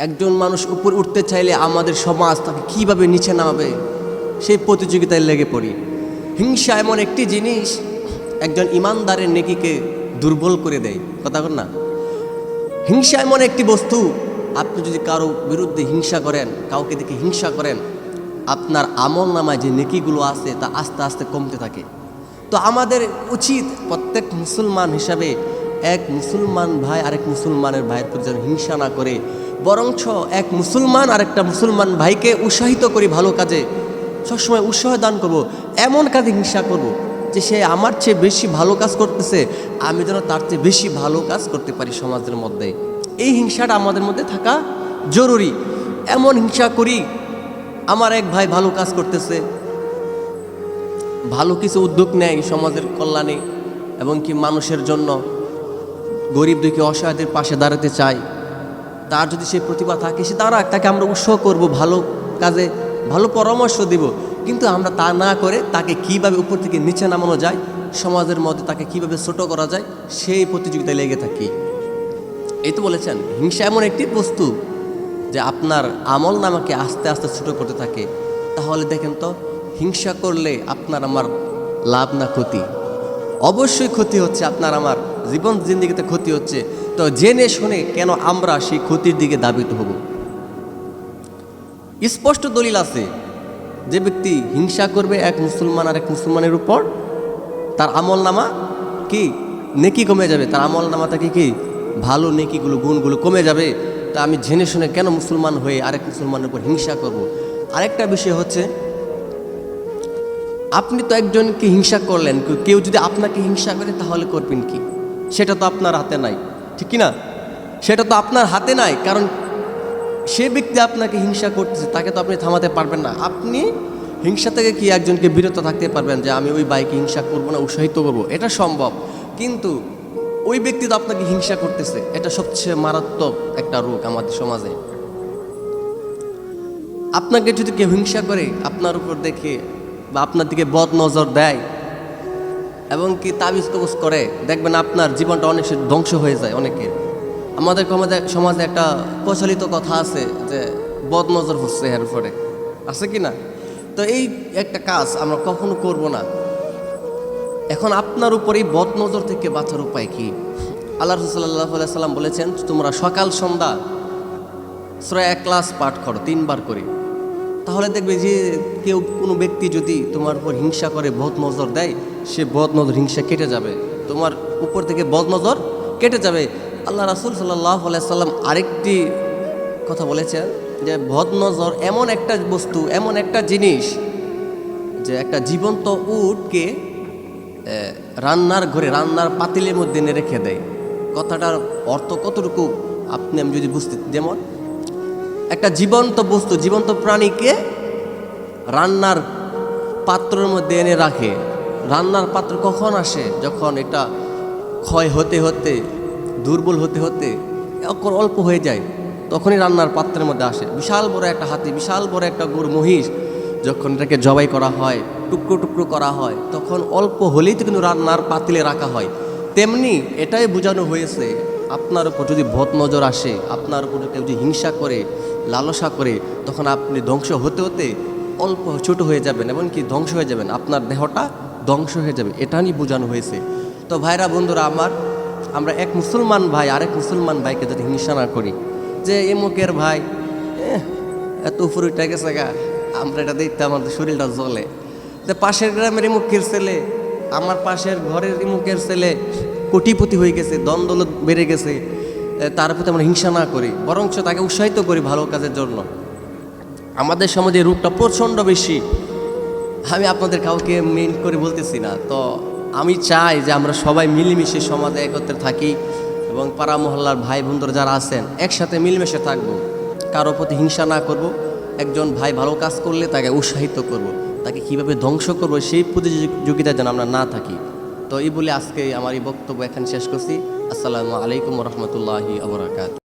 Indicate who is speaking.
Speaker 1: একজন মানুষ উপর উঠতে চাইলে আমাদের সমাজ তাকে কীভাবে নিচে নামাবে? সেই প্রতিযোগিতায় লেগে পড়ি। হিংসা এমন একটি জিনিস, একজন ইমানদারের নেকিকে দুর্বল করে দেয়। কথা না? হিংসা এমন একটি বস্তু, আপনি যদি কারও বিরুদ্ধে হিংসা করেন, কাউকে দেখে হিংসা করেন, আপনার আমল নামায় যে নেকিগুলো আছে তা আস্তে আস্তে কমতে থাকে। তো আমাদের উচিত প্রত্যেক মুসলমান হিসাবে এক মুসলমান ভাই আরেক মুসলমানের ভাইয়ের প্রতি যেন হিংসা না করে বরঞ্চ এক মুসলমান আর একটা মুসলমান ভাইকে উৎসাহিত করি ভালো কাজে। সবসময় উৎসাহ দান করব, এমন কাজে হিংসা করব যে সে আমার চেয়ে বেশি ভালো কাজ করতেছে, আমি যেন তার চেয়ে বেশি ভালো কাজ করতে পারি সমাজের মধ্যে। এই হিংসাটা আমাদের মধ্যে থাকা জরুরি। এমন হিংসা করি, আমার এক ভাই ভালো কাজ করতেছে, ভালো কিছু উদ্যোগ নেয় সমাজের কল্যাণে এবং কি মানুষের জন্য গরিব দুঃখী অসহায়দের পাশে দাঁড়াতে চায়। তার যদি সেই প্রতিভা থাকে, সে তারা তাকে আমরা উৎসাহ করব, ভালো কাজে, ভালো পরামর্শ দিব। কিন্তু আমরা তা না করে তাকে কীভাবে উপর থেকে নিচে নামানো যায়, সমাজের মধ্যে তাকে কীভাবে ছোট করা যায়, সেই প্রতিযোগিতায় লেগে থাকি। এই তো বলেছেন, হিংসা এমন একটি বস্তু যে আপনার আমল নামাকে আস্তে আস্তে ছোট করতে থাকে। তাহলে দেখেন তো, হিংসা করলে আপনার আমার লাভ না ক্ষতি? অবশ্যই ক্ষতি হচ্ছে আপনার আমার জীবন জিন্দিগিতে ক্ষতি হচ্ছে। তো জেনে শুনে কেন আমরা সেই ক্ষতির দিকে দাবিত হব? স্পষ্ট দলিল আছে, যে ব্যক্তি হিংসা করবে এক মুসলমান আর এক মুসলমানের উপর, তার আমল নামা কি? নেকি কমে যাবে। তার আমল নামা থেকে কি? ভালো নেকিগুলো, গুণগুলো কমে যাবে। তা আমি জেনে শুনে কেন মুসলমান হয়ে আরেক মুসলমানের উপর হিংসা করব? আরেকটা বিষয় হচ্ছে, আপনি তো একজনকে হিংসা করলেন, কেউ যদি আপনাকে হিংসা করে তাহলে করবেন কি? সেটা তো আপনার হাতে নাই। ঠিক কি না সেটা তো আপনার হাতে নাই, কারণ সে ব্যক্তি আপনাকে হিংসা করতেছে, তাকে তো আপনি থামাতে পারবেন না। আপনি হিংসা থেকে কি একজনকে বিরত থাকতে পারবেন যে আমি ওই বাইকে হিংসা করব না, উৎসাহিত করব? এটা সম্ভব। কিন্তু ওই ব্যক্তি তো আপনাকে হিংসা করতেছে। এটা সবচেয়ে মারাত্মক একটা রোগ আমাদের সমাজে। আপনাকে যদি কেউ হিংসা করে, আপনার উপর দেখে বা আপনার দিকে বদ নজর দেয় এবং কি তাবিজ কবজ করে, দেখবেন আপনার জীবনটা অনেক ধ্বংস হয়ে যায় অনেকের। আমাদের সমাজে সমাজে একটা প্রচলিত কথা আছে যে বদ নজর হচ্ছে এর উপরে। আছে কি না? তো এই একটা কাজ আমরা কখনো করব না। এখন আপনার উপর এই বদ নজর থেকে বাঁচার উপায় কি? আল্লাহ রসুল্লাহ সাল্লাম বলেছেন, তোমরা সকাল সন্ধ্যা শ্রয় এক ক্লাস পাঠ করো, তিনবার করে। তাহলে দেখবে যে কেউ কোনো ব্যক্তি যদি তোমার উপর হিংসা করে বদ নজর দেয়, সে বদ নজর হিংসা কেটে যাবে। তোমার উপর থেকে বদ নজর কেটে যাবে। আল্লাহ রাসুল সাল্লাহ সাল্লাম আরেকটি কথা বলেছেন যে বদ নজর এমন একটা বস্তু, এমন একটা জিনিস যে একটা জীবন্ত উটকে রান্নার ঘরে, রান্নার পাতিলের মধ্যে রেখে দেয়। কথাটার অর্থ কতটুকু? আপনি আমি যদি বুঝতে, যেমন একটা জীবন্ত বস্তু, জীবন্ত প্রাণীকে রান্নার পাত্রের মধ্যে এনে রাখে। রান্নার পাত্র কখন আসে? যখন এটা ক্ষয় হতে হতে, দুর্বল হতে হতে অল্প হয়ে যায়, তখনই রান্নার পাত্রের মধ্যে আসে। বিশাল বড় একটা হাতি, বিশাল বড় একটা গরু মহিষ যখন এটাকে জবাই করা হয়, টুকরো টুকরো করা হয়, তখন অল্প হলেই তো কিন্তু রান্নার পাতিলে রাখা হয়। তেমনি এটাই বোঝানো হয়েছে আপনার উপর যদি ভদ নজর আসে, আপনার উপর কেউ যদি হিংসা করে, লালসা করে, তখন আপনি ধ্বংস হতে হতে অল্প ছোট হয়ে যাবেন, এমনকি ধ্বংস হয়ে যাবেন। আপনার দেহটা ধ্বংস হয়ে যাবে। এটা নিয়ে বোঝানো হয়েছে। তো ভাইরা, বন্ধুরা আমার, আমরা এক মুসলমান ভাই, আরেক মুসলমান ভাইকে যদি হিংসা না করি, যে এমুকের ভাই এত উপরে উঠে গেছে গা, আমরা এটা দেখতে আমাদের শরীরটা জ্বলে। যে পাশের গ্রামের ইমুকের ছেলে, আমার পাশের ঘরের ইমুকের ছেলে কোটিপতি হয়ে গেছে, দ্বন্দ্ব বেড়ে গেছে তার প্রতি আমরা হিংসা না করি, বরঞ্চ তাকে উৎসাহিত করি ভালো কাজের জন্য। আমাদের সমাজে রূপটা প্রচণ্ড বেশি। আমি আপনাদের কাউকে মেন করে বলতেছি না, তো আমি চাই যে আমরা সবাই মিলেমিশে সমাজে একত্রে থাকি এবং পাড়া মহল্লার ভাই বন্ধুরা যারা আছেন, একসাথে মিলেমিশে থাকব। কারও প্রতি হিংসা না করব, একজন ভাই ভালো কাজ করলে তাকে উৎসাহিত করব, তাকে কীভাবে ধ্বংস করব সেই প্রতিযোগিতায় যেন আমরা না থাকি। তো এই বলে আজকে আমার এই বক্তব্য এখানে শেষ করছি। আসসালামু আলাইকুম রহমতুল্লাহি আবরাকাত